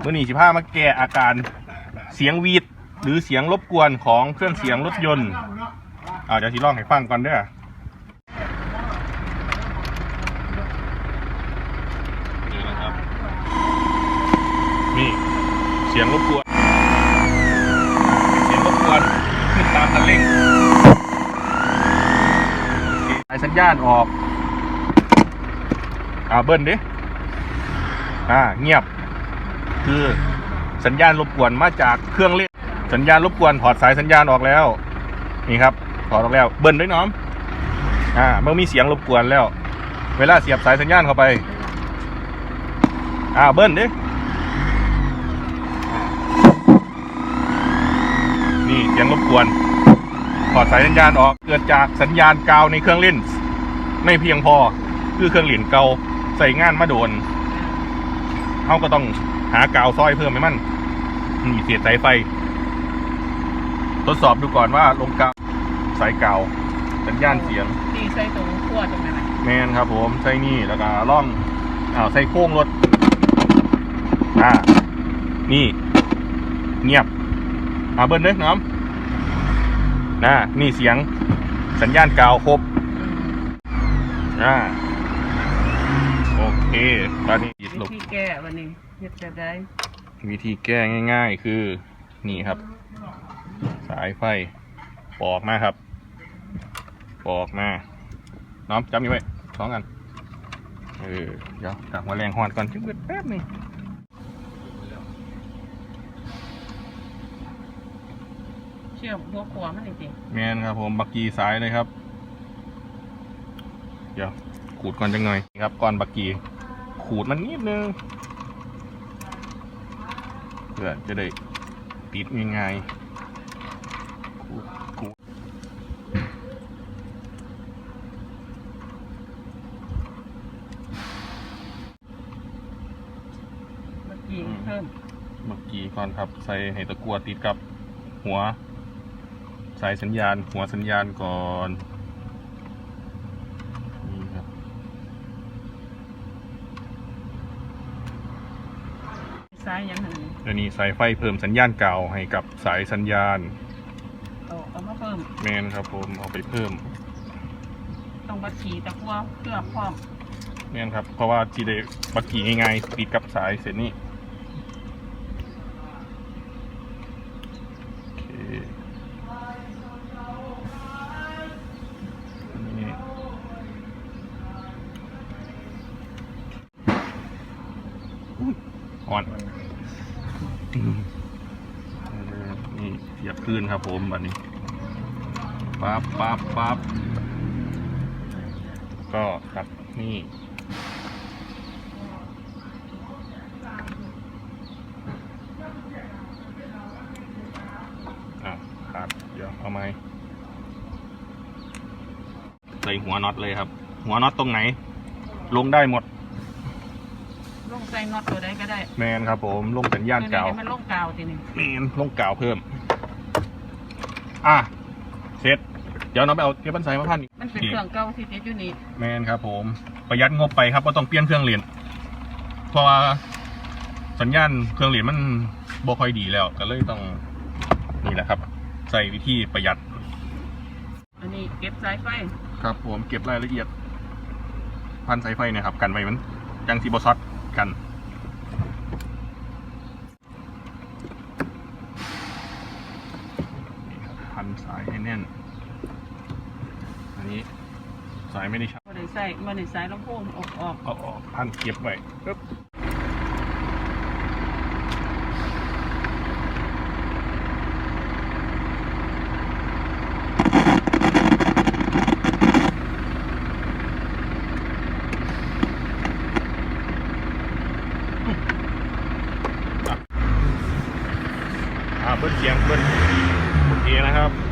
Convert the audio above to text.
เมื่อนี้สิพามาแก้อาการเสียงวีดหรือเสียงรบกวนของเครื่องเสียงรถยนต์อ่าเดี๋ยวสิลองให้ฟังก่อนเด้อนี่นะนี่เสียงรบกวน เสียงรบกวนขึ้นตามคันเร่งสายสัญญาณออก อ่าเบิ้ลดิ อ่าเงียบ คือสัญญาณรบกวนมาจากเครื่องเล่นสัญญาณรบกวนถอดสายสัญญาณออกแล้ว นี่ครับถอดออกแล้วเบิ้ลด้วยน้องอ่าเมื่อมีเสียงรบกวนแล้ว เวลาเสียบสายสัญญาณเข้าไป อ่าเบิ้ลดินี่เสียงรบกวนถอดสายสัญญาณออกเกิดจากสัญญาณกาวในเครื่องเล่น ไม่เพียงพอคือเครื่องเหรียญเกาใส่งานมาโดน เขาก็ต้องหากาวซอยเพิ่มให้มันนี่เสียบสายไฟ ทดสอบดูก่อนว่าลงกาวสายกาวสัญญาณเสียงดีใส่ตรงขั้วตรงนั้นแมนครับ ผมใส่นี่แล้วก็ล่องอ้าใส่โค้งรถอ่า นี่ เงียบอ่าเบิ้ลเด้อน้ำน่านี่เสียงสัญญาณกาวครบอ่า โอเคตอนนี้หลวิบธีแก้วันนี้เฮ็ดจะได้วิธีแก้ง่าย ๆ คือ นี่ครับ สายไฟปอกมาครับ ปอกมา น้อมจำอยู่ไว้สองอัน เออ เดี๋ยวดักหัวแรงหอนก่อนจึงเบิดแป๊บหนึงเชื่อมหัวขวามันนี่สิแมนครับผม บักกีสายเลยครับ เดี๋ยว ขูดก่อนจังหน่อยนี่ครับก่อนบักกีขูดมันนิดนึงเพื่อจะได้ติดง่ายๆขูดขูดเมื่อกี้เพิ่มบักกีก่อนครับ ใส่ให้ตะกัวติดกับหัวสายสัญญาณ หัวสัญญาณก่อนนี่ครับ ซ้ายยังหันเดี๋ยวนี้สายไฟเพิ่มสัญญาณเก่าให้กับสายสัญญาณเอาเอามาเพิ่มแมนครับผมเอาไปเพิ่มต้องบัดขี่ตะกั่วเพื่อพร้อมแมนครับ เพราะว่าจีได้บักกี้ง่ายๆติดกับสายเสร็จนี่โอเคนี่อุ๊ยอ่อนอืมเออ นี่เสียบคืนครับผมแบบนี้ปั๊บปั๊บปั๊บก็ตัดนี่อะครับเดี๋ยวเอาไหมใส่หัวน็อตเลยครับ หัวน็อตตรงไหน ลงได้หมด งใส่น็อตตัวใดก็ได้แมนครับผมลงสัญญาณตัวนี้เก่าให้มันลงกาวทีนึงแมนลงกาวเพิ่ม อะเสร็จเดี๋ยวน้องไปเอาเทปบันไซมาพันอีกมันเป็นเครื่องเก่าที่ติดอยู่นี่แมนครับ ผมประหยัดงบไปครับว่าต้องเปลี่ยนเครื่องเรียนเพราะว่าสัญญาณเครื่องเรียนมันบ่ค่อยดีแล้ว ก็เลยต้องนี่แหละครับ ใส่วิธีประหยัด อันนี้เก็บสายไฟครับ ผมเก็บรายละเอียดพันสายไฟเนะครับ กันไว้มันจังซีบอซอด กันนี่ครับพันสายให้แน่น อันนี้สายไม่ได้ชักบ่ได้ใส่บ่ได้ใส่ลำโพงออกออกเอาออกพันเก็บไว้ปึ๊บ เบิ้ลเสียงเบิ้ลโอเคนะครับ